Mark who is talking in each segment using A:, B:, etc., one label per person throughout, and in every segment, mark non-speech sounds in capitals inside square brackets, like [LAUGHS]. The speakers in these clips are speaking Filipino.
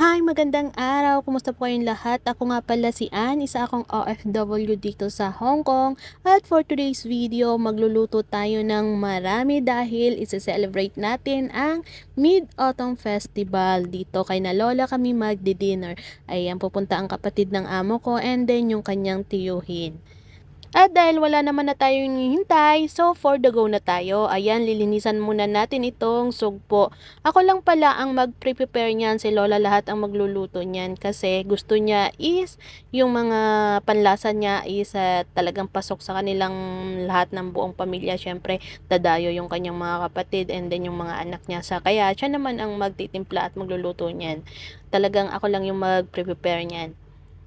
A: Hi, magandang araw. Kumusta po kayong lahat? Ako nga pala si Ann, isa akong OFW dito sa Hong Kong. At for today's video, magluluto tayo ng marami dahil isa-celebrate natin ang Mid-Autumn Festival. Dito kay na Lola kami magdi-dinner. Ayan, pupunta ang kapatid ng amo ko and then yung kanyang tiyuhin. At dahil wala naman na tayong hintay, so for the go na tayo. Ayan, lilinisan muna natin itong sugpo. Ako lang pala ang mag-prepare niyan, si Lola lahat ang magluluto niyan kasi gusto niya is yung mga panlasa niya is ah, talagang pasok sa kanilang lahat ng buong pamilya. Syempre, dadayo yung kanyang mga kapatid and then yung mga anak niya sa kaya siya naman ang magtitimpla at magluluto niyan. Talagang ako lang yung mag-prepare niyan.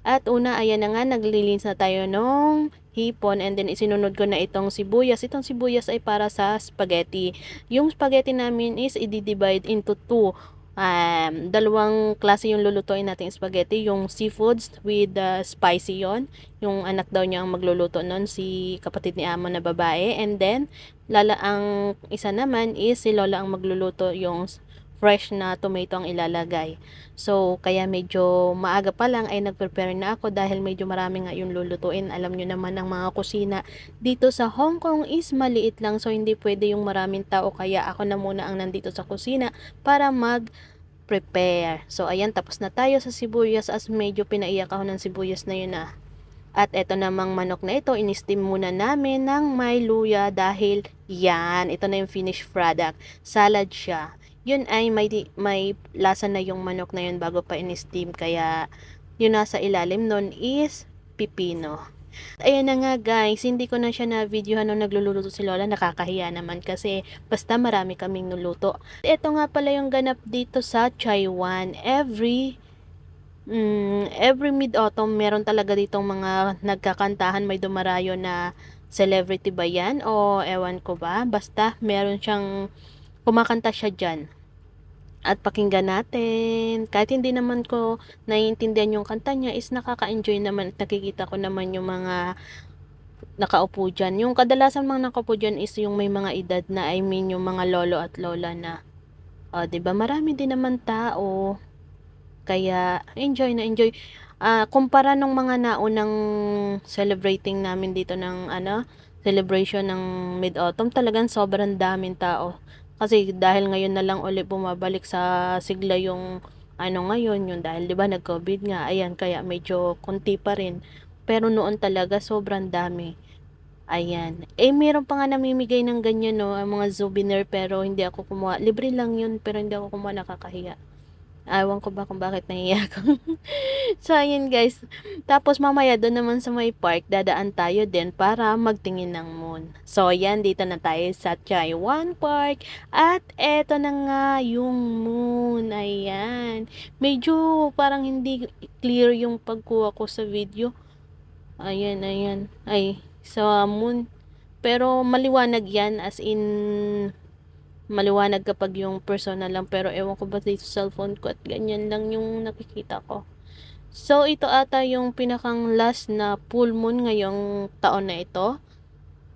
A: At una, ayan na nga, naglilinis na tayo nung hipon and then isinunod ko na itong sibuyas. Itong sibuyas ay para sa spaghetti. Yung spaghetti namin is i-divide into two. Um, dalawang klase yung lulutuin nating spaghetti. Yung seafoods with the spicy yon Yung anak daw niya ang magluluto nun, si kapatid ni Amo na babae. And then, lala ang isa naman is si Lola ang magluluto yung fresh na tomato ang ilalagay. So, kaya medyo maaga pa lang ay nag-prepare na ako dahil medyo marami nga yung lulutuin. Alam nyo naman ang mga kusina dito sa Hong Kong is maliit lang so hindi pwede yung maraming tao kaya ako na muna ang nandito sa kusina para mag prepare. So, ayan, tapos na tayo sa sibuyas as medyo pinaiyak ako ng sibuyas na yun ah. At eto namang manok na ito, in-steam muna namin ng may luya dahil yan, ito na yung finished product. Salad siya yun ay may, may lasa na yung manok na yun bago pa in-steam. Kaya, yun nasa ilalim nun is pipino. Ayan na nga guys, hindi ko na siya na videohan nung nagluluto si Lola, nakakahiya naman kasi basta marami kaming nuluto. Ito nga pala yung ganap dito sa Chaiwan. Every mm, every mid-autumn meron talaga ditong mga nagkakantahan, may dumarayo na celebrity ba yan o ewan ko ba, basta meron siyang kumakanta siya dyan. At pakinggan natin. Kahit hindi naman ko naiintindihan yung kanta niya, is nakaka-enjoy naman at nakikita ko naman yung mga nakaupo dyan. Yung kadalasan mga nakaupo dyan is yung may mga edad na, I mean yung mga lolo at lola na. Uh, 'di ba Marami din naman tao. Kaya, enjoy na enjoy. Uh, kumpara nung mga naunang celebrating namin dito ng ano, celebration ng Mid-Autumn, talagang sobrang daming tao. Kasi dahil ngayon na lang ulit bumabalik sa sigla yung ano ngayon, yung dahil 'di ba nag-COVID nga, ayan kaya medyo konti pa rin. Pero noon talaga sobrang dami. Ayan. Eh, meron pa nga namimigay ng ganyan, no, ang mga souvenir, pero hindi ako kumuha. Libre lang yun, pero hindi ako kumuha, nakakahiya. Ewan ko ba kung bakit nahiya ako. [LAUGHS] so, ayun guys. Tapos mamaya doon naman sa may park, dadaan tayo din para magtingin ng moon. So, ayan, dito na tayo sa Chaiwan Park. At eto na nga yung moon. Ayan. Medyo parang hindi clear yung pagkuha ko sa video. Ayan, ayan. Ay, sa moon. Pero maliwanag yan as in maliwanag kapag yung personal lang pero ewan ko ba dito cellphone ko at ganyan lang yung nakikita ko. So ito ata yung pinakang last na full moon ngayong taon na ito.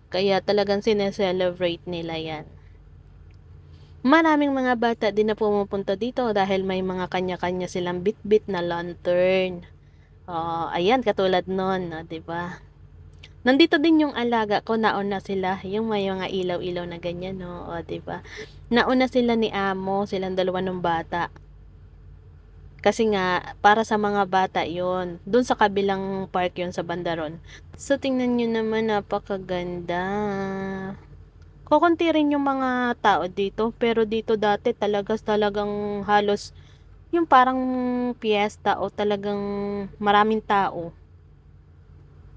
A: Kaya talagang sineselebrate nila yan. Maraming mga bata din na pumupunta dito dahil may mga kanya-kanya silang bit-bit na lantern. Oh, ayan katulad nun, oh, 'di ba? Nandito din yung alaga ko, nauna sila, yung may mga ilaw-ilaw na ganyan, no? O, ba diba? Nauna sila ni Amo, silang dalawa ng bata. Kasi nga, para sa mga bata yon Doon sa kabilang park yon sa Bandaron. So, tingnan nyo naman, napakaganda. Kukunti rin yung mga tao dito, pero dito dati talagas talagang halos yung parang piyesta o talagang maraming tao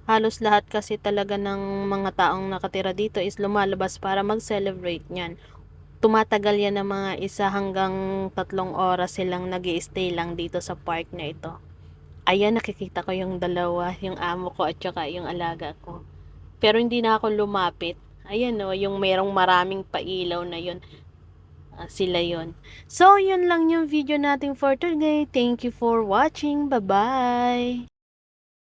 A: halos lahat kasi talaga ng mga taong nakatira dito is lumalabas para mag-celebrate niyan. Tumatagal yan ng mga isa hanggang tatlong oras silang nag stay lang dito sa park na ito. Ayan, nakikita ko yung dalawa, yung amo ko at saka yung alaga ko. Pero hindi na ako lumapit. Ayan o, yung merong maraming pailaw na yun. Uh, sila yon. So, yun lang yung video natin for today. Thank you for watching. Bye-bye!